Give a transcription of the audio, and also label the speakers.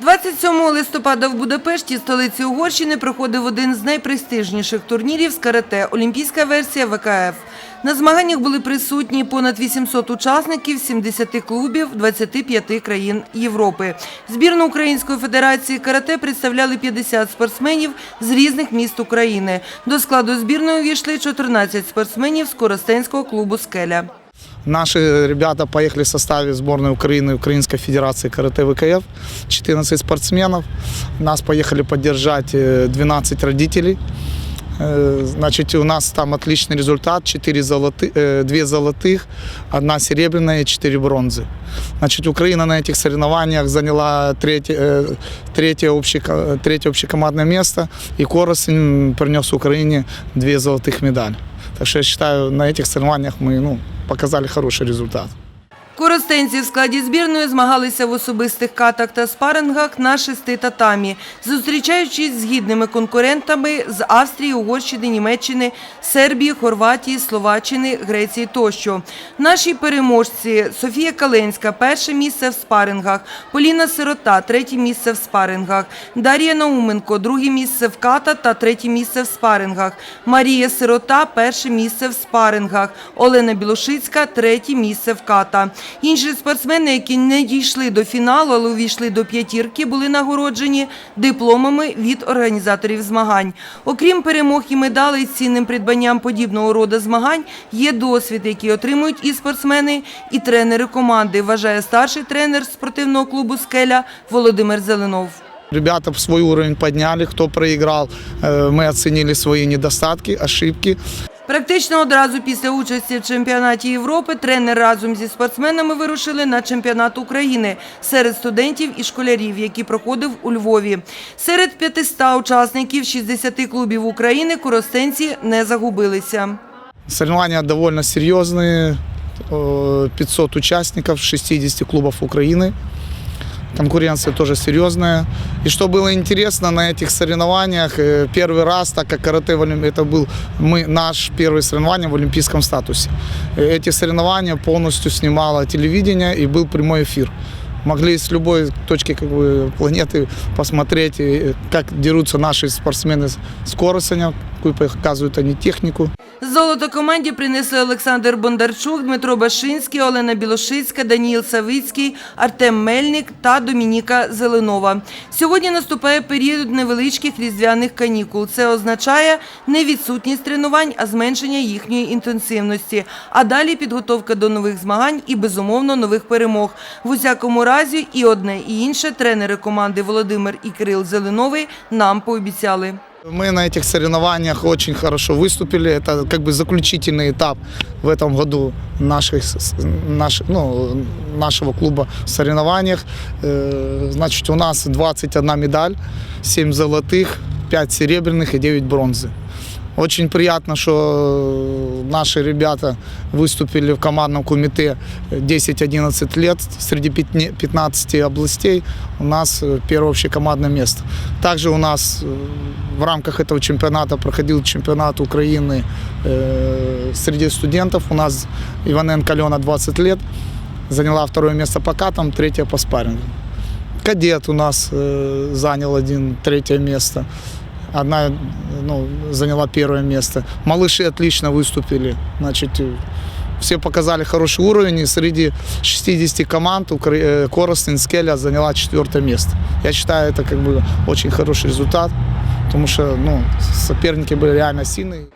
Speaker 1: 27 листопада в Будапешті, столиці Угорщини, проходив один з найпрестижніших турнірів з карате – олімпійська версія ВКФ. На змаганнях були присутні понад 800 учасників з 70 клубів 25 країн Європи. Збірну Української федерації карате представляли 50 спортсменів з різних міст України. До складу збірної увійшли 14 спортсменів з Коростенського клубу «Скеля».
Speaker 2: Наши ребята поехали в составе сборной Украины Украинской Федерации карате ВКФ. 14 спортсменов. Нас поехали поддержать э, 12 родителей. Э, Значит, у нас там отличный результат. 4 золоты, 2 золотых, одна серебряная и 4 бронзы. Значит, Украина на этих соревнованиях заняла третье, э, третье, общеко- третье общекомандное место. И Коростень принес Украине 2 золотых медали. Так что я считаю, на этих соревнованиях мы ну, показали хороший результат.
Speaker 1: Коростенці в складі збірної змагалися в особистих катах та спарингах на шести татамі, зустрічаючись з гідними конкурентами з Австрії, Угорщини, Німеччини, Сербії, Хорватії, Словаччини, Греції тощо. Наші переможці Софія Каленська – перше місце в спарингах, Поліна Сирота – третє місце в спарингах, Дар'я Науменко – друге місце в ката та третє місце в спарингах, Марія Сирота – перше місце в спарингах, Олена Білошицька – третє місце в ката. Інші спортсмени, які не дійшли до фіналу, але увійшли до п'ятірки, були нагороджені дипломами від організаторів змагань. Окрім перемог і медалей, цінним придбанням подібного роду змагань є досвід, який отримують і спортсмени, і тренери команди, вважає старший тренер спортивного клубу «Скеля» Володимир Зеленов.
Speaker 2: Ребята свой уровень подняли, кто проиграл, э, мы оценили свои недостатки, ошибки.
Speaker 1: Практично одразу після участі в чемпіонаті Європи тренер разом зі спортсменами вирушили на чемпіонат України серед студентів і школярів, який проходив у Львові. Серед 500 учасників 60 клубів України коростенці не загубилися.
Speaker 2: Соревнования довольно серьезные, э, 500 участников, 60 клубов Украины. Конкуренция тоже серьезная. И что было интересно на этих соревнованиях, э, первый раз, так как карате, в Олим- это был мы, наш первый соревнование в олимпийском статусе. Э, Эти соревнования полностью снимало телевидение и был прямой эфир. Могли с любой точки как бы, планеты посмотреть, э, как дерутся наши спортсмены с- с Коросаня, какую показывают они технику.
Speaker 1: Золото команді принесли Олександр Бондарчук, Дмитро Башинський, Олена Білошицька, Даніїл Савицький, Артем Мельник та Домініка Зеленова. Сьогодні наступає період невеличких різдвяних канікул. Це означає не відсутність тренувань, а зменшення їхньої інтенсивності. А далі підготовка до нових змагань і, безумовно, нових перемог. В усякому разі, і одне, і інше тренери команди Володимир і Кирил Зеленовий нам пообіцяли.
Speaker 2: Мы на этих соревнованиях очень хорошо выступили. Это как бы заключительный этап в этом году наших, с- наш, ну, нашего клуба в соревнованиях. Э, Значит, у нас 21 медаль, 7 золотых, 5 серебряных и 9 бронзы. Очень приятно, что наши ребята выступили в командном комите 10-11 лет. Среди пятне- 15 областей у нас э, первое общекомандное место. Также у нас э, в рамках этого чемпионата проходил чемпионат Украины э, среди студентов. У нас Иваненко Алена 20 лет, заняла второе место по катам, третье по спаррингу. Кадет у нас э, занял один третье место. Одна ну, заняла первое место. Малыши отлично выступили. Значит, э, все показали хороший уровень. И среди 60 команд Укра- э, Коростень Скеля заняла четвертое место. Я считаю, это как бы очень хороший результат, потому что ну, соперники были реально сильные.